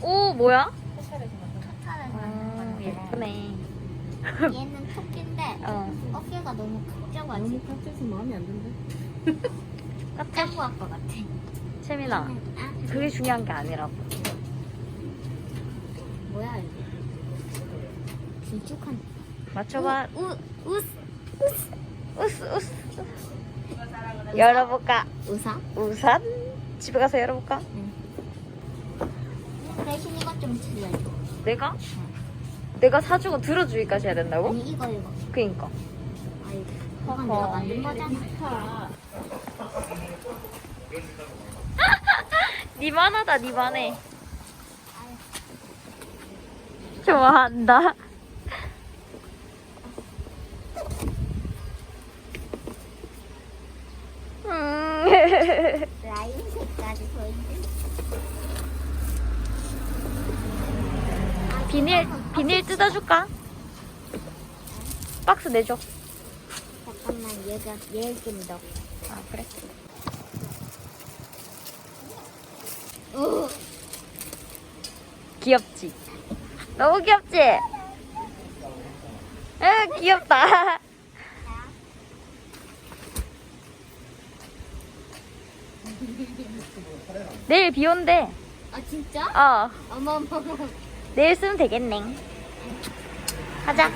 오 뭐야? 차를 어, 예쁘네. 얘는 토끼인데 어. 어깨가 너무 각져가지고 너무 깍져서 마음에 안 든다. 짱구 아빠 같아. 채민아, 아, 그게 중요한 게 아니라고. 뭐야 이거? 길쭉한. 맞춰봐. 우, 우, 우스 우스. 열어볼까? 우사? 우산? 집에 가서 열어볼까? 대신 이것 좀 들려줘. 내가? 내가 사주고 들어주기까지 해야 된다고? 아니 이거 이거. 그니까. 아이, 그건 내가 만든 거잖아. 니만하다 니만해. 좋아한다. 색깔이 보이지? 비닐 비닐 뜯어줄까? 박스 내줘. 잠깐만 얘가 얘좀 넣어. 아 그래. 오, 귀엽지? 너무 귀엽지? 응 귀엽다. 내일 비 온대. 아 진짜? 어 어머 어머 어머. 내일 쓰면 되겠네. 가자.